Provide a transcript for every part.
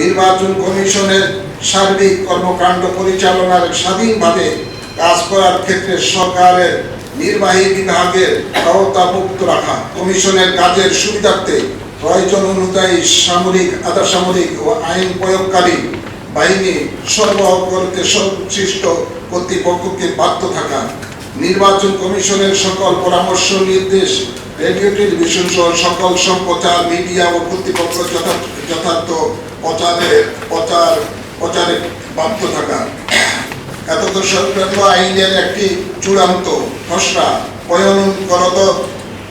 নির্বাচন কমিশনের সার্বিক কর্মকাণ্ড পরিচালনার স্বাধীনভাবে কাজ করার ক্ষেত্রে সরকারের নির্বাহী বিভাগের ক্ষমতামুক্ত রাখা। কমিশনের কাজের সুবিধার্থে প্রয়োজন অনুযায়ী সামরিক আধা সামরিক ও আইন প্রয়োগকারী বাহিনী সরবরাহ করতে সংশ্লিষ্ট কর্তৃপক্ষকে বাধ্য থাকা। নির্বাচন কমিশনের সকল পরামর্শ, নির্দেশ, রেডিও, টেলিভিশন সহ সকল সম্প্রচার, মিডিয়া ও কর্তৃপক্ষ যথা- যথার্থ প্রচারে প্রচার প্রচারে বাধ্য থাকা। এতদ সংক্রান্ত আইনের একটি চূড়ান্ত খসড়া প্রণয়নগত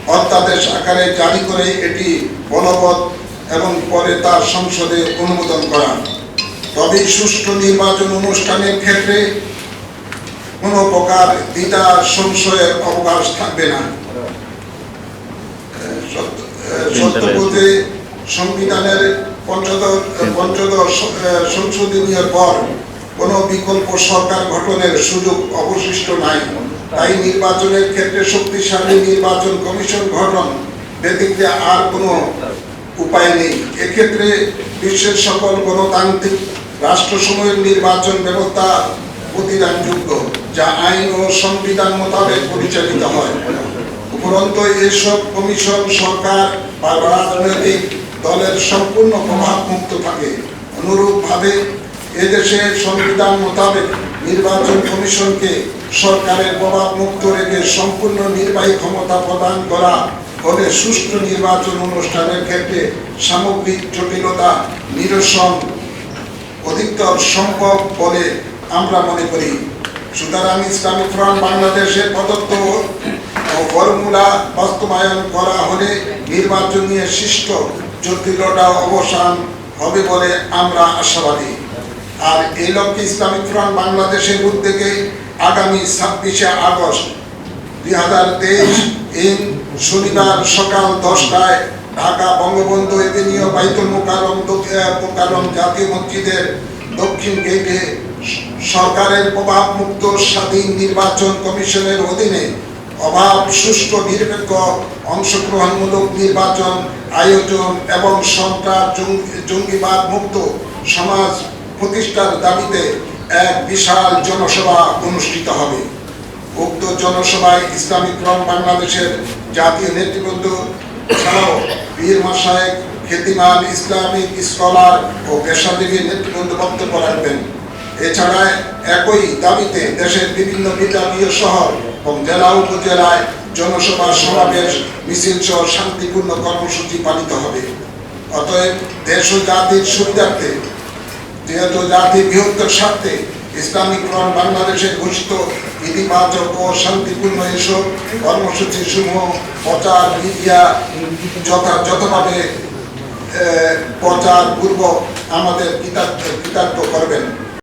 অধ্যাদেশ আকারে জারি করে এটি বলবৎ এবং পরে তার সংসদে অনুমোদন করা। তবে সুষ্ঠু নির্বাচন অনুষ্ঠানের ক্ষেত্রে কোনো প্রকার দ্বিধা সংশয়ের অবকাশ থাকবে না। সত্য- সত্য বলতে সংবিধানের পঞ্চদশ পঞ্চদশ আহ, পর কোনো বিকল্প সরকার গঠনের সুযোগ অবশিষ্ট নাই। তাই নির্বাচনের ক্ষেত্রে শক্তিশালী নির্বাচন কমিশন গঠন ব্যতীতে আর কোনো উপায় নেই। এক্ষেত্রে বিশ্বের সকল গণতান্ত্রিক রাষ্ট্রসমূহের নির্বাচন ব্যবস্থা প্রতিদানযোগ্য যা আইন ও সংবিধান মোতাবেক পরিচালিত হয়। উপরন্তু এসব কমিশন, সরকার বা রাজনৈতিক দলের সম্পূর্ণ প্রভাব মুক্ত থাকে। অনুরূপভাবে এদেশে সংবিধান মোতাবেক নির্বাচন কমিশনকে সরকারের প্রভাব মুক্ত রেখে সম্পূর্ণ নির্বাহী ক্ষমতা প্রদান করা হলে সুষ্ঠু নির্বাচন অনুষ্ঠানের ক্ষেত্রে সামগ্রিক জটিলতা নিরসন অধিকতর সম্ভব বলে আমরা মনে করি। সুতরাং ইসলামিক ফ্রন্ট বাংলাদেশের প্রদত্ত ফর্মুলা বাস্তবায়ন করা হলে নির্বাচন নিয়ে সৃষ্ট জটিলতা অবসান হবে বলে আমরা আশাবাদী। আর এই লক্ষ্যে ইসলামিক ফ্রন্ট বাংলাদেশের উদ্যোগে আগামী ছাব্বিশে আগস্ট দুই হাজার তেইশ ইন শনিবার সকাল দশটায় ঢাকা বঙ্গবন্ধু এভিনিউ বাইতুল মোকারম জাতীয় মসজিদের দক্ষিণ গেটে সরকারের প্রভাব মুক্ত স্বাধীন নির্বাচন কমিশনের অধীনে অভাব, সুষ্ঠু, নিরপেক্ষ, অংশগ্রহণমূলক নির্বাচন, আয়োজন এবং সরকার জঙ্গিবাদ মুক্ত সমাজ প্রতিষ্ঠার দাবিতে এক বিশাল জনসভা অনুষ্ঠিত হবে। উক্ত জনসভায় ইসলামিক ফ্রন্ট বাংলাদেশের জাতীয় নেতৃবৃন্দ ছাড়াও বীর মাসায়েক খ্যাতিমান ইসলামিক স্কলার ও পেশাজীবী নেতৃবৃন্দ বক্তব্য রাখবেন। এছাড়া একই দাবিতে দেশের বিভিন্ন বিভাগীয় শহর এবং জেলা উপজেলায় জনসভা সমাবেশ, মিছিল সহ শান্তিপূর্ণ কর্মসূচি পালিত হবে। অতএব দেশ ও জাতির সুবিধার্থে, যেহেতু জাতির বৃহত্তর স্বার্থে ইসলামিক ফ্রন্ট বাংলাদেশের ঘোষিত ইতিবাচক ও শান্তিপূর্ণ এসব কর্মসূচি সমূহ প্রচার, মিডিয়া যথাযথভাবে প্রচার পূর্ব আমাদের কৃতার্থ কৃতার্থ করবেন।